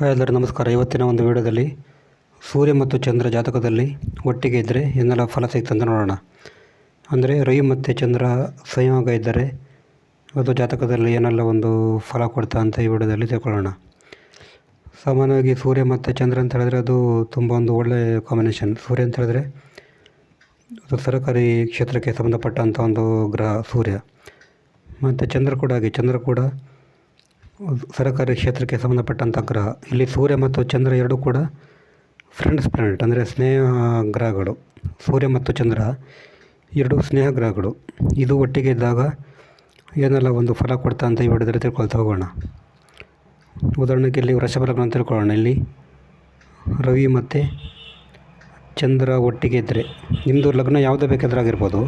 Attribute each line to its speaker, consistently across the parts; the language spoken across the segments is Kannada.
Speaker 1: ಹಾಯ್ ಎಲ್ಲರಿಗೂ ನಮಸ್ಕಾರ. ಇವತ್ತಿನ ಒಂದು ವಿಡಿಯೋದಲ್ಲಿ ಸೂರ್ಯ ಮತ್ತು ಚಂದ್ರ ಜಾತಕದಲ್ಲಿ ಒಟ್ಟಿಗೆ ಇದ್ದರೆ ಏನೆಲ್ಲ ಫಲ ಸಿಗ್ತದೆ ಅಂತ ನೋಡೋಣ. ಅಂದರೆ ರವಿ ಮತ್ತು ಚಂದ್ರ ಸಂಯೋಗ ಇದ್ದರೆ ಅದು ಜಾತಕದಲ್ಲಿ ಏನೆಲ್ಲ ಒಂದು ಫಲ ಕೊಡ್ತಾ ಅಂತ ಈ ವಿಡಿಯೋದಲ್ಲಿ ತಿಳ್ಕೊಳ್ಳೋಣ. ಸಾಮಾನ್ಯವಾಗಿ ಸೂರ್ಯ ಮತ್ತು ಚಂದ್ರ ಅಂತ ಹೇಳಿದ್ರೆ ಅದು ತುಂಬ ಒಂದು ಒಳ್ಳೆಯ ಕಾಂಬಿನೇಷನ್ ಸೂರ್ಯ ಅಂತ ಹೇಳಿದ್ರೆ ಅದು ಸರ್ಕಾರಿ ಕ್ಷೇತ್ರಕ್ಕೆ ಸಂಬಂಧಪಟ್ಟಂಥ ಒಂದು ಗ್ರಹ ಸೂರ್ಯ. ಮತ್ತು ಚಂದ್ರ ಕೂಡ ಹಾಗೆ. ಚಂದ್ರ ಕೂಡ ಸರಕಾರಿ ಕ್ಷೇತ್ರಕ್ಕೆ ಸಂಬಂಧಪಟ್ಟಂಥ ಗ್ರಹ ಇಲ್ಲಿ ಸೂರ್ಯ ಮತ್ತು ಚಂದ್ರ ಎರಡೂ ಕೂಡ ಫ್ರೆಂಡ್ಸ್ ಪ್ಲಾನೆಟ್ ಅಂದರೆ ಸ್ನೇಹ ಗ್ರಹಗಳು ಸೂರ್ಯ ಮತ್ತು ಚಂದ್ರ ಎರಡು ಸ್ನೇಹ ಗ್ರಹಗಳು ಇದು ಒಟ್ಟಿಗೆ ಇದ್ದಾಗ ಏನೆಲ್ಲ ಒಂದು ಫಲ ಕೊಡ್ತಾ ಅಂತ ಈ ತಿಳ್ಕೊಳ್ತಾ ಹೋಗೋಣ. ಉದಾಹರಣೆಗೆ ಇಲ್ಲಿ ವೃಷಭ ಲಗ್ನ ಅಂತ ತಿಳ್ಕೊಳ್ಳೋಣ. ಇಲ್ಲಿ ರವಿ ಮತ್ತು ಚಂದ್ರ ಒಟ್ಟಿಗೆ ಇದ್ದರೆ ನಿಮ್ಮದು ಲಗ್ನ ಯಾವುದೇ ಬೇಕಾದ್ರೂ ಆಗಿರ್ಬೋದು.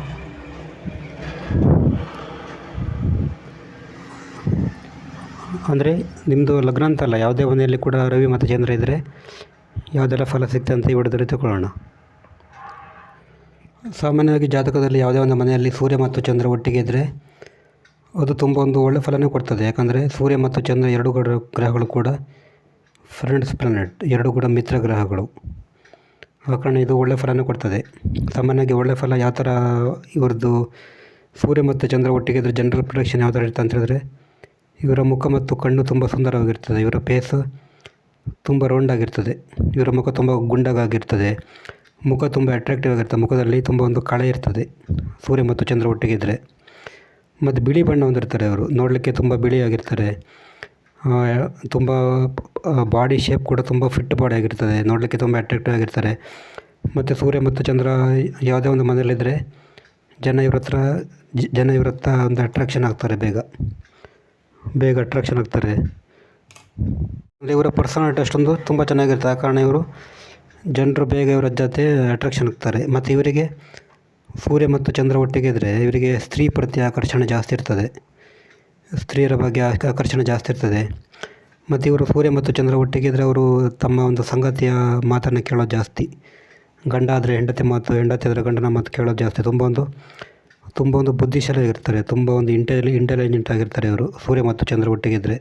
Speaker 1: ಅಂದರೆ ನಿಮ್ಮದು ಲಗ್ನ ಅಂತಲ್ಲ ಯಾವುದೇ ಮನೆಯಲ್ಲಿ ಕೂಡ ರವಿ ಮತ್ತು ಚಂದ್ರ ಇದ್ದರೆ ಯಾವುದೆಲ್ಲ ಫಲ ಸಿಗ್ತದೆ ಅಂತ ವಿಡಿಯೋದಲ್ಲಿ ತಿಳ್ಕೊಳ್ಳೋಣ. ಸಾಮಾನ್ಯವಾಗಿ ಜಾತಕದಲ್ಲಿ ಯಾವುದೇ ಒಂದು ಮನೆಯಲ್ಲಿ ಸೂರ್ಯ ಮತ್ತು ಚಂದ್ರ ಒಟ್ಟಿಗೆ ಇದ್ದರೆ ಅದು ತುಂಬ ಒಂದು ಒಳ್ಳೆ ಫಲನೇ ಕೊಡ್ತದೆ. ಯಾಕಂದರೆ ಸೂರ್ಯ ಮತ್ತು ಚಂದ್ರ ಎರಡು ಕೂಡ ಗ್ರಹಗಳು ಕೂಡ ಫ್ರೆಂಡ್ಸ್ ಪ್ಲಾನೆಟ್ ಎರಡು ಕೂಡ ಮಿತ್ರ ಗ್ರಹಗಳು. ಆ ಕಾರಣ ಇದು ಒಳ್ಳೆ ಫಲನೇ ಕೊಡ್ತದೆ. ಸಾಮಾನ್ಯವಾಗಿ ಒಳ್ಳೆ ಫಲ ಯಾವ ಥರ ಇವ್ರದ್ದು ಸೂರ್ಯ ಮತ್ತು ಚಂದ್ರ ಒಟ್ಟಿಗೆ ಇದ್ದರೆ ಜನರಲ್ ಪ್ರೊಡಕ್ಷನ್ ಯಾವ ಥರ ಇರುತ್ತೆ ಅಂತ ಹೇಳಿದ್ರೆ ಇವರ ಮುಖ ಮತ್ತು ಕಣ್ಣು ತುಂಬ ಸುಂದರವಾಗಿರ್ತದೆ. ಇವರ ಫೇಸ್ ತುಂಬ ರೌಂಡ್ ಆಗಿರ್ತದೆ ಇವರ ಮುಖ ತುಂಬ ಗುಂಡಗಾಗಿರ್ತದೆ. ಮುಖ ತುಂಬ ಅಟ್ರಾಕ್ಟಿವ್ ಆಗಿರ್ತದೆ. ಮುಖದಲ್ಲಿ ತುಂಬ ಒಂದು ಕಳೆ ಇರ್ತದೆ. ಸೂರ್ಯ ಮತ್ತು ಚಂದ್ರ ಒಟ್ಟಿಗಿದ್ದರೆ ಮತ್ತು ಬಿಳಿ ಬಣ್ಣ ಹೊಂದಿರ್ತಾರೆ ಅವರು. ನೋಡಲಿಕ್ಕೆ ತುಂಬ ಬಿಳಿಯಾಗಿರ್ತಾರೆ. ತುಂಬ ಬಾಡಿ ಶೇಪ್ ಕೂಡ ತುಂಬ ಫಿಟ್ ಬಾಡಿ ಆಗಿರ್ತದೆ. ನೋಡಲಿಕ್ಕೆ ತುಂಬ ಅಟ್ರಾಕ್ಟಿವ್ ಆಗಿರ್ತಾರೆ. ಮತ್ತು ಸೂರ್ಯ ಮತ್ತು ಚಂದ್ರ ಯಾವುದೇ ಒಂದು ಮನೆಯಲ್ಲಿದ್ದರೆ ಜನ ಇವ್ರ ಹತ್ರ ಜನ ಇವ್ರ ಹತ್ರ ಒಂದು ಅಟ್ರಾಕ್ಷನ್ ಆಗ್ತಾರೆ ಬೇಗ. ಬೇಗ ಅಟ್ರಾಕ್ಷನ್ ಆಗ್ತಾರೆ. ಇವರ ಟೆಸ್ಟ್ ಒಂದು ತುಂಬ ಚೆನ್ನಾಗಿರುತ್ತೆ. ಆ ಕಾರಣ ಇವರು ಜನರು ಬೇಗ ಇವರ ಜೊತೆ ಅಟ್ರಾಕ್ಷನ್ ಆಗ್ತಾರೆ. ಮತ್ತು ಇವರಿಗೆ ಸೂರ್ಯ ಮತ್ತು ಚಂದ್ರ ಒಟ್ಟಿಗೆ ಇದ್ದರೆ ಇವರಿಗೆ ಸ್ತ್ರೀ ಪ್ರತಿ ಆಕರ್ಷಣೆ ಜಾಸ್ತಿ ಇರ್ತದೆ. ಸ್ತ್ರೀಯರ ಬಗ್ಗೆ ಆಕರ್ಷಣೆ ಜಾಸ್ತಿ ಇರ್ತದೆ. ಮತ್ತು ಇವರು ಸೂರ್ಯ ಮತ್ತು ಚಂದ್ರ ಒಟ್ಟಿಗೆ ಇದ್ದರೆ ಅವರು ತಮ್ಮ ಒಂದು ಸಂಗತಿಯ ಮಾತನ್ನು ಕೇಳೋದು ಜಾಸ್ತಿ. ಗಂಡ ಆದರೆ ಹೆಂಡತಿ ಮಾತು, ಹೆಂಡತಿ ಆದರೆ ಗಂಡನ ಮಾತು ಕೇಳೋದು ಜಾಸ್ತಿ. ತುಂಬ ಒಂದು ತುಂಬ ಒಂದು ಬುದ್ಧಿಶಾಲಿಯಾಗಿರ್ತಾರೆ ತುಂಬ ಒಂದು ಇಂಟೆಲಿ ಇಂಟೆಲಿಜೆಂಟ್ ಆಗಿರ್ತಾರೆ ಇವರು ಸೂರ್ಯ ಮತ್ತು ಚಂದ್ರ ಒಟ್ಟಿಗಿದ್ದರೆ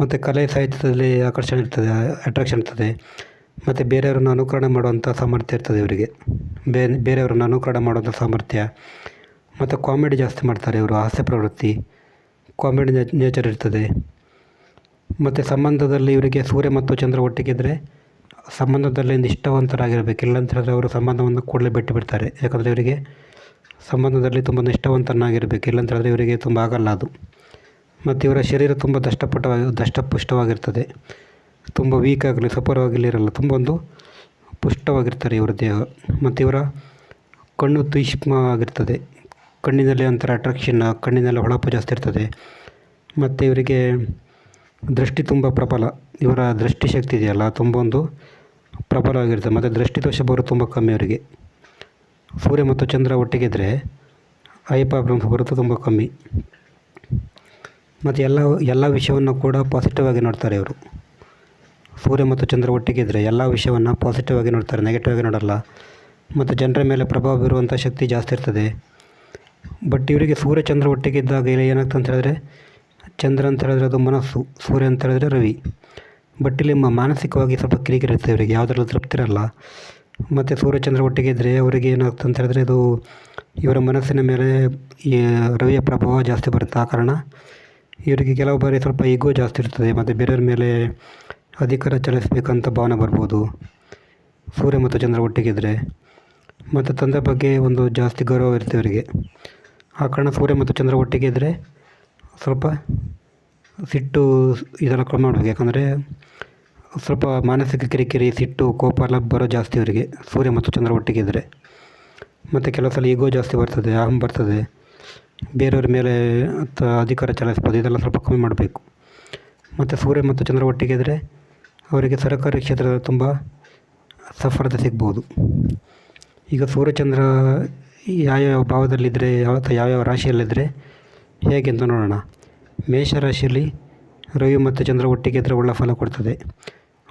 Speaker 1: ಮತ್ತು ಕಲೆ ಸಾಹಿತ್ಯದಲ್ಲಿ ಆಕರ್ಷಣೆ ಇರ್ತದೆ ಅಟ್ರಾಕ್ಷನ್ ಇರ್ತದೆ. ಮತ್ತು ಬೇರೆಯವರನ್ನು ಅನುಕರಣೆ ಮಾಡುವಂಥ ಸಾಮರ್ಥ್ಯ ಇರ್ತದೆ ಇವರಿಗೆ ಬೇ, ಬೇರೆಯವರನ್ನು ಅನುಕರಣೆ ಮಾಡುವಂಥ ಸಾಮರ್ಥ್ಯ. ಮತ್ತು ಕಾಮಿಡಿ ಜಾಸ್ತಿ ಮಾಡ್ತಾರೆ ಇವರು, ಹಾಸ್ಯ ಪ್ರವೃತ್ತಿ. ಕಾಮಿಡಿ ನೇಚರ್ ಇರ್ತದೆ. ಮತ್ತು ಸಂಬಂಧದಲ್ಲಿ ಇವರಿಗೆ ಸೂರ್ಯ ಮತ್ತು ಚಂದ್ರ ಒಟ್ಟಿಗಿದ್ದರೆ ಸಂಬಂಧದಲ್ಲಿ ನಿಷ್ಠಾವಂತರಾಗಿರಬೇಕು ಇಲ್ಲಂತ ಹೇಳಿದ್ರೆ ಅವರು ಸಂಬಂಧವನ್ನು ಕೂಡಲೇ ಬಿಟ್ಟು ಬಿಡ್ತಾರೆ. ಯಾಕಂದರೆ ಇವರಿಗೆ ಸಂಬಂಧದಲ್ಲಿ ತುಂಬ ನಿಷ್ಠಾವಂತನಾಗಿರಬೇಕು ಇಲ್ಲ ಅಂತ ಹೇಳಿದ್ರೆ ಇವರಿಗೆ ತುಂಬ ಆಗಲ್ಲ ಅದು. ಮತ್ತು ಇವರ ಶರೀರ ತುಂಬ ದಷ್ಟಪುಟ್ಟವಾಗಿ ದಷ್ಟಪುಷ್ಟವಾಗಿರ್ತದೆ. ತುಂಬ ವೀಕ್ ಆಗಲಿ ಸುಪರವಾಗಿಲ್ಲ ಇರಲ್ಲ, ತುಂಬ ಒಂದು ಪುಷ್ಟವಾಗಿರ್ತಾರೆ ಇವರ ದೇಹ. ಮತ್ತು ಇವರ ಕಣ್ಣು ತೀಕ್ಷ್ಮವಾಗಿರ್ತದೆ ಕಣ್ಣಿನಲ್ಲಿ ಒಂಥರ ಅಟ್ರಾಕ್ಷನ್ ಕಣ್ಣಿನಲ್ಲಿ ಹೊಳಪು ಜಾಸ್ತಿ ಇರ್ತದೆ. ಮತ್ತು ಇವರಿಗೆ ದೃಷ್ಟಿ ತುಂಬ ಪ್ರಬಲ. ಇವರ ದೃಷ್ಟಿಶಕ್ತಿ ಇದೆಯಲ್ಲ, ತುಂಬ ಒಂದು ಪ್ರಬಲವಾಗಿರ್ತದೆ ಮತ್ತು ದೃಷ್ಟಿದೋಷ ಬರೋದು ತುಂಬ ಕಮ್ಮಿ ಅವರಿಗೆ. ಸೂರ್ಯ ಮತ್ತು ಚಂದ್ರ ಒಟ್ಟಿಗಿದ್ದರೆ ಅಯ್ಯಪ್ಪ ಬರೋದು ತುಂಬ ಕಮ್ಮಿ. ಮತ್ತು ಎಲ್ಲ ಎಲ್ಲ ವಿಷಯವನ್ನು ಕೂಡ ಪಾಸಿಟಿವ್ ಆಗಿ ನೋಡ್ತಾರೆ ಇವರು. ಸೂರ್ಯ ಮತ್ತು ಚಂದ್ರ ಒಟ್ಟಿಗಿದ್ದರೆ ಎಲ್ಲ ವಿಷಯವನ್ನು ಪಾಸಿಟಿವ್ ಆಗಿ ನೋಡ್ತಾರೆ ನೆಗೆಟಿವ್ ಆಗಿ ನೋಡಲ್ಲ. ಮತ್ತು ಜನರ ಮೇಲೆ ಪ್ರಭಾವ ಬೀರುವಂಥ ಶಕ್ತಿ ಜಾಸ್ತಿ ಇರ್ತದೆ. ಬಟ್ ಇವರಿಗೆ ಸೂರ್ಯ, ಚಂದ್ರ ಒಟ್ಟಿಗಿದ್ದಾಗ ಇಲ್ಲಿ ಏನಾಗ್ತದೆ ಅಂತ ಹೇಳಿದ್ರೆ, ಚಂದ್ರ ಅಂತ ಹೇಳಿದ್ರೆ ಅದು ಮನಸ್ಸು, ಸೂರ್ಯ ಅಂತ ಹೇಳಿದ್ರೆ ರವಿ. ಬಟ್ ಇಲ್ಲಿ ಮಾನಸಿಕವಾಗಿ ಸ್ವಲ್ಪ ಕಿರಿಕಿರಿ ಇರ್ತದೆ ಇವರಿಗೆ, ಯಾವುದ್ರಲ್ಲೂ ತೃಪ್ತಿ ಇರಲ್ಲ. ಮತ್ತು ಸೂರ್ಯಚಂದ್ರ ಒಟ್ಟಿಗೆ ಇದ್ದರೆ ಅವರಿಗೆ ಏನಾಗ್ತದೆ ಅಂತ ಹೇಳಿದ್ರೆ ಇದು ಇವರ ಮನಸ್ಸಿನ ಮೇಲೆ, ಈ ರವಿಯ ಪ್ರಭಾವ ಜಾಸ್ತಿ ಬರುತ್ತೆ ಆ ಕಾರಣ. ಇವರಿಗೆ ಕೆಲವು ಬಾರಿ ಸ್ವಲ್ಪ ಈಗೋ ಜಾಸ್ತಿ ಇರ್ತದೆ, ಮತ್ತು ಬೇರೆಯವ್ರ ಮೇಲೆ ಅಧಿಕಾರ ಚಲಾಯಿಸಬೇಕಂತ ಭಾವನೆ ಬರ್ಬೋದು. ಸೂರ್ಯ ಮತ್ತು ಚಂದ್ರ ಒಟ್ಟಿಗಿದ್ದರೆ ಮತ್ತು ತಂದೆ ಬಗ್ಗೆ ಒಂದು ಜಾಸ್ತಿ ಗೌರವ ಇರುತ್ತೆ ಇವರಿಗೆ ಆ ಕಾರಣ ಸೂರ್ಯ ಮತ್ತು ಚಂದ್ರ ಒಟ್ಟಿಗೆ ಇದ್ದರೆ ಸ್ವಲ್ಪ ಸಿಟ್ಟು ಇದೆಲ್ಲ ಕಮ್ಮಿ ಮಾಡಬೇಕು. ಯಾಕಂದರೆ ಸ್ವಲ್ಪ ಮಾನಸಿಕ ಕಿರಿಕಿರಿ, ಸಿಟ್ಟು, ಕೋಪ ಎಲ್ಲ ಬರೋ ಜಾಸ್ತಿ ಅವರಿಗೆ. ಸೂರ್ಯ ಮತ್ತು ಚಂದ್ರ ಒಟ್ಟಿಗೆ ಇದ್ದರೆ ಮತ್ತು ಕೆಲವು ಸಲ ಈಗೋ ಜಾಸ್ತಿ ಬರ್ತದೆ, ಅಹಂ ಬರ್ತದೆ. ಬೇರೆಯವ್ರ ಮೇಲೆ ಅಧಿಕಾರ ಚಲಾಯಿಸ್ಬೋದು, ಇದೆಲ್ಲ ಸ್ವಲ್ಪ ಕಮ್ಮಿ ಮಾಡಬೇಕು. ಮತ್ತು ಸೂರ್ಯ ಮತ್ತು ಚಂದ್ರ ಒಟ್ಟಿಗೆ ಇದ್ದರೆ ಅವರಿಗೆ ಸರ್ಕಾರಿ ಕ್ಷೇತ್ರದ ತುಂಬ ಸಫಲತೆ ಸಿಗ್ಬೋದು. ಈಗ ಸೂರ್ಯಚಂದ್ರ ಯಾವ್ಯಾವ ಭಾವದಲ್ಲಿದ್ದರೆ ಯಾವ ಯಾವ್ಯಾವ ರಾಶಿಯಲ್ಲಿದ್ದರೆ ಹೇಗೆ ಅಂತ ನೋಡೋಣ. ಮೇಷ ರಾಶಿಯಲ್ಲಿ ರವಿ ಮತ್ತು ಚಂದ್ರ ಒಟ್ಟಿಗೆ ಇದ್ದರೆ ಒಳ್ಳೆ ಫಲ ಕೊಡ್ತದೆ.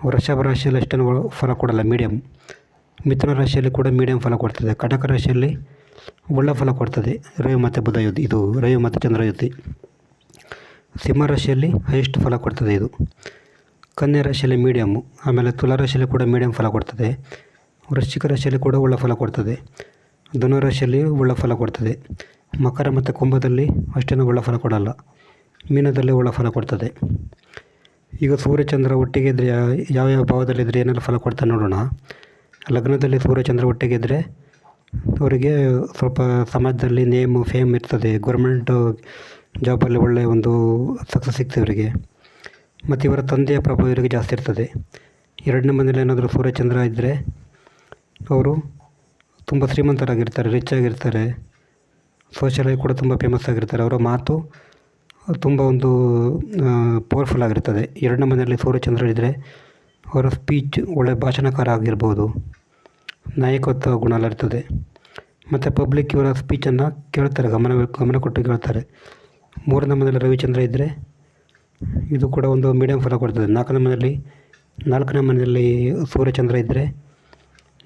Speaker 1: ವೃಷಭ ರಾಶಿಯಲ್ಲಿ ಅಷ್ಟೇನು ಫಲ ಕೊಡಲ್ಲ ಮೀಡಿಯಮ್ ಮಿಥುನ ರಾಶಿಯಲ್ಲಿ ಕೂಡ ಮೀಡಿಯಂ ಫಲ ಕೊಡ್ತದೆ. ಕಟಕ ರಾಶಿಯಲ್ಲಿ ಒಳ್ಳೆ ಫಲ ಕೊಡ್ತದೆ. ರವಿ ಮತ್ತು ಬುಧ ಯುದ್ಧ, ಇದು ರವಿ ಮತ್ತು ಚಂದ್ರ ಯುದ್ಧಿ. ಸಿಂಹ ರಾಶಿಯಲ್ಲಿ ಹೈಯೆಸ್ಟ್ ಫಲ ಕೊಡ್ತದೆ ಇದು. ಕನ್ಯಾ ರಾಶಿಯಲ್ಲಿ ಮೀಡಿಯಮ್ಮು ಆಮೇಲೆ ತುಲಾ ರಾಶಿಯಲ್ಲಿ ಕೂಡ ಮೀಡಿಯಂ ಫಲ ಕೊಡ್ತದೆ. ವೃಶ್ಚಿಕ ರಾಶಿಯಲ್ಲಿ ಕೂಡ ಒಳ್ಳೆ ಫಲ ಕೊಡ್ತದೆ. ಧನು ರಾಶಿಯಲ್ಲಿ ಒಳ್ಳೆ ಫಲ ಕೊಡ್ತದೆ. ಮಕರ ಮತ್ತು ಕುಂಭದಲ್ಲಿ ಅಷ್ಟೇನು ಒಳ್ಳೆ ಫಲ ಕೊಡಲ್ಲ. ಮೀನದಲ್ಲಿ ಒಳ್ಳೆ ಫಲ ಕೊಡ್ತದೆ. ಈಗ ಸೂರ್ಯಚಂದ್ರ ಒಟ್ಟಿಗೆ ಇದ್ದರೆ ಯಾವ ಯಾವ ಭಾವದಲ್ಲಿದ್ದರೆ ಏನೆಲ್ಲ ಫಲ ಕೊಡ್ತಾನೆ ನೋಡೋಣ. ಲಗ್ನದಲ್ಲಿ ಸೂರ್ಯಚಂದ್ರ ಒಟ್ಟಿಗೆ ಇದ್ದರೆ ಅವರಿಗೆ ಸ್ವಲ್ಪ ಸಮಾಜದಲ್ಲಿ ನೇಮು, ಫೇಮ್ ಇರ್ತದೆ. ಗೌರ್ಮೆಂಟ್ ಜಾಬಲ್ಲಿ ಒಳ್ಳೆಯ ಒಂದು ಸಕ್ಸಸ್ ಸಿಗ್ತದೆ ಇವರಿಗೆ ಮತ್ತು ಇವರ ತಂದೆಯ ಪ್ರಭಾವ ಇವರಿಗೆ ಜಾಸ್ತಿ ಇರ್ತದೆ. ಎರಡನೇ ಮನೇಲಿ ಏನಾದರೂ ಸೂರ್ಯಚಂದ್ರ ಇದ್ದರೆ ಅವರು ತುಂಬ ಶ್ರೀಮಂತರಾಗಿರ್ತಾರೆ ರಿಚ್ ಆಗಿರ್ತಾರೆ. ಸೋಷಿಯಲಾಗಿ ಕೂಡ ತುಂಬ ಫೇಮಸ್ ಆಗಿರ್ತಾರೆ. ಅವರ ಮಾತು ತುಂಬ ಒಂದು ಪವರ್ಫುಲ್ ಆಗಿರ್ತದೆ ಎರಡನೇ ಮನೆಯಲ್ಲಿ ಸೂರ್ಯಚಂದ್ರ ಇದ್ದರೆ ಅವರ ಸ್ಪೀಚ್ ಒಳ್ಳೆಯ ಭಾಷಣಕಾರ ಆಗಿರ್ಬೋದು. ನಾಯಕತ್ವ ಗುಣ ಎಲ್ಲ ಇರ್ತದೆ. ಮತ್ತು ಪಬ್ಲಿಕ್ ಇವರ ಸ್ಪೀಚನ್ನು ಕೇಳ್ತಾರೆ, ಗಮನ ಗಮನ ಕೊಟ್ಟು ಕೇಳ್ತಾರೆ. ಮೂರನೇ ಮನೆಯಲ್ಲಿ ರವಿಚಂದ್ರ ಇದ್ದರೆ ಇದು ಕೂಡ ಒಂದು ಮೀಡಿಯಂ ಫಲ ಕೊಡ್ತದೆ. ನಾಲ್ಕನೇ ಮನೆಯಲ್ಲಿ ನಾಲ್ಕನೇ ಮನೆಯಲ್ಲಿ ಸೂರ್ಯಚಂದ್ರ ಇದ್ದರೆ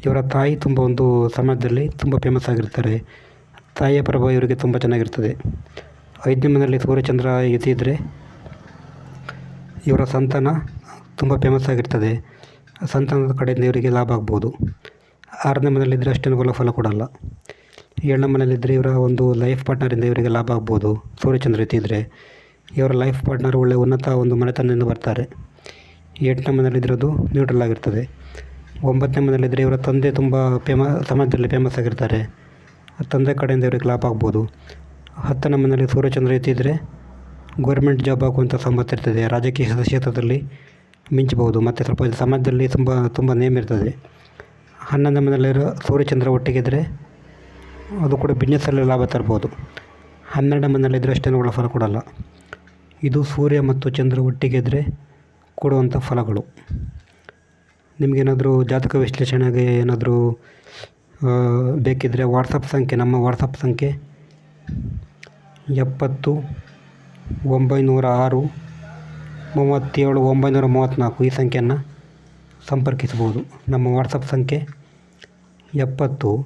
Speaker 1: ಇವರ ತಾಯಿ ತುಂಬ ಒಂದು ಸಮಾಜದಲ್ಲಿ ತುಂಬ ಫೇಮಸ್ ಆಗಿರ್ತಾರೆ. ತಾಯಿಯ ಪ್ರಭಾವ ಇವರಿಗೆ ತುಂಬ ಚೆನ್ನಾಗಿರ್ತದೆ. ಐದನೇ ಮನೆಯಲ್ಲಿ ಸೂರ್ಯಚಂದ್ರ ಇದ್ದಿದ್ದರೆ ಇವರ ಸಂತಾನ ತುಂಬ ಫೇಮಸ್ ಆಗಿರ್ತದೆ. ಸಂತಾನದ ಕಡೆಯಿಂದ ಇವರಿಗೆ ಲಾಭ ಆಗ್ಬೋದು. ಆರನೇ ಮನೆಯಲ್ಲಿದ್ದರೆ ಅಷ್ಟೇನು ಒಳ್ಳೆ ಫಲ ಕೊಡಲ್ಲ. ಏಳನೇ ಮನೆಯಲ್ಲಿದ್ದರೆ ಇವರ ಒಂದು ಲೈಫ್ ಪಾರ್ಟ್ನರಿಂದ ಇವರಿಗೆ ಲಾಭ ಆಗ್ಬೋದು. ಸೂರ್ಯಚಂದ್ರ ಇದ್ದಿದ್ದರೆ ಇವರ ಲೈಫ್ ಪಾರ್ಟ್ನರ್ ಒಳ್ಳೆಯ ಉನ್ನತ ಒಂದು ಮನೆತನದಿಂದ ಬರ್ತಾರೆ. ಎಂಟನೇ ಮನೆಯಲ್ಲಿದ್ದಿರೋದು ನ್ಯೂಟ್ರಲ್ ಆಗಿರ್ತದೆ. ಒಂಬತ್ತನೇ ಮನೆಯಲ್ಲಿದ್ದರೆ ಇವರ ತಂದೆ ತುಂಬ ಫೇಮ ಸಮಾಜದಲ್ಲಿ ಫೇಮಸ್ ಆಗಿರ್ತಾರೆ. ತಂದೆ ಕಡೆಯಿಂದ ಇವರಿಗೆ ಲಾಭ ಆಗ್ಬೋದು. ಹತ್ತನೇ ಮನೆಯಲ್ಲಿ ಸೂರ್ಯಚಂದ್ರ ಇದ್ದರೆ ಗೌರ್ಮೆಂಟ್ ಜಾಬ್ ಆಗುವಂಥ ಸಂಬಂಧ ಇರ್ತದೆ. ರಾಜಕೀಯ ಕ್ಷೇತ್ರದಲ್ಲಿ ಮಿಂಚಬಹುದು. ಮತ್ತು ಸ್ವಲ್ಪ ಸಮಾಜದಲ್ಲಿ ತುಂಬ ತುಂಬ ನೇಮ್ ಇರ್ತದೆ. ಹನ್ನೊಂದು ಮನೆಯಲ್ಲಿರೋ ಸೂರ್ಯಚಂದ್ರ ಒಟ್ಟಿಗಿದ್ದರೆ ಅದು ಕೂಡ ಬಿಸ್ನೆಸ್ಸಲ್ಲಿ ಲಾಭ ತರ್ಬೋದು. ಹನ್ನೆರಡು ಮನೆಯಲ್ಲಿದ್ದರೆ ಅಷ್ಟೇನು ಒಳ್ಳೆ ಫಲ ಕೊಡಲ್ಲ. ಇದು ಸೂರ್ಯ ಮತ್ತು ಚಂದ್ರ ಒಟ್ಟಿಗಿದ್ದರೆ ಕೊಡುವಂಥ ಫಲಗಳು. ನಿಮಗೇನಾದರೂ ಜಾತಕ ವಿಶ್ಲೇಷಣೆಗೆ ಏನಾದರೂ ಬೇಕಿದ್ದರೆ ವಾಟ್ಸಪ್ ಸಂಖ್ಯೆ, ನಮ್ಮ ವಾಟ್ಸಪ್ ಸಂಖ್ಯೆ ಎಪ್ಪತ್ತು, ಒಂಬೈನೂರ ಆರು, ಮೂವತ್ತೇಳು, ಒಂಬೈನೂರ ಮೂವತ್ತ್ನಾಲ್ಕು ಈ ಸಂಖ್ಯೆಯನ್ನು ಸಂಪರ್ಕಿಸಬಹುದು. ನಮ್ಮ ವಾಟ್ಸಪ್ ಸಂಖ್ಯೆ ಎಪ್ಪತ್ತು,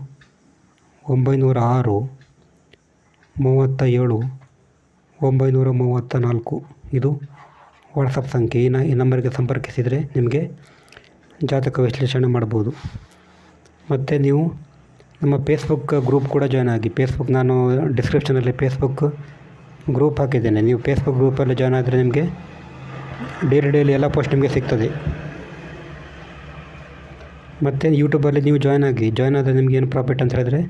Speaker 1: ಒಂಬೈನೂರ ಆರು ಮೂವತ್ತ ಏಳು ಒಂಬೈನೂರ ಮೂವತ್ತ ನಾಲ್ಕು ಇದು ವಾಟ್ಸಪ್ ಸಂಖ್ಯೆ. ಈ ನ, ಈ ನಂಬರ್ಗೆ ಸಂಪರ್ಕಿಸಿದರೆ ನಿಮಗೆ ಜಾತಕ ವಿಶ್ಲೇಷಣೆ ಮಾಡ್ಬೋದು ಮತ್ತು ನೀವು ನಮ್ಮ ಫೇಸ್ಬುಕ್ ಗ್ರೂಪ್ ಕೂಡ ಜಾಯ್ನ್ ಆಗಿ. ಫೇಸ್ಬುಕ್ ನಾನು ಡಿಸ್ಕ್ರಿಪ್ಷನಲ್ಲಿ ಫೇಸ್ಬುಕ್ ಗ್ರೂಪ್ ಹಾಕಿದ್ದೇನೆ. ನೀವು ಫೇಸ್ಬುಕ್ ಗ್ರೂಪಲ್ಲಿ ಜಾಯ್ನ್ ಆದರೆ ನಿಮಗೆ ಡೇಲಿ ಡೇಲಿ ಎಲ್ಲ ಪೋಸ್ಟ್ ನಿಮಗೆ ಸಿಗ್ತದೆ. ಮತ್ತು ಯೂಟ್ಯೂಬಲ್ಲಿ ನೀವು ಜಾಯ್ನ್ ಆಗಿ. ಜಾಯ್ನ್ ಆದರೆ ನಿಮಗೆ ಏನು ಪ್ರಾಫಿಟ್ ಅಂತ ಹೇಳಿದ್ರೆ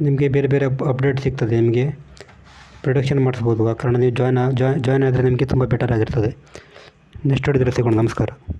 Speaker 1: ನಿಮಗೆ ಬೇರೆ ಬೇರೆ ಅಪ್ಡೇಟ್ ಸಿಗ್ತದೆ. ನಿಮಗೆ ಪ್ರೊಡಕ್ಷನ್ ಮಾಡಿಸ್ಬೋದು. ಆ ಕಾರಣ ನೀವು ಜಾಯ್ನ್ ಜಾಯ್ನ್ ಆದರೆ ನಿಮಗೆ ತುಂಬ ಬೆಟರ್ ಆಗಿರ್ತದೆ. ನೆಕ್ಸ್ಟ್ ಹೊಡಿದ್ರೆ ಸಿಗೋಣ. ನಮಸ್ಕಾರ.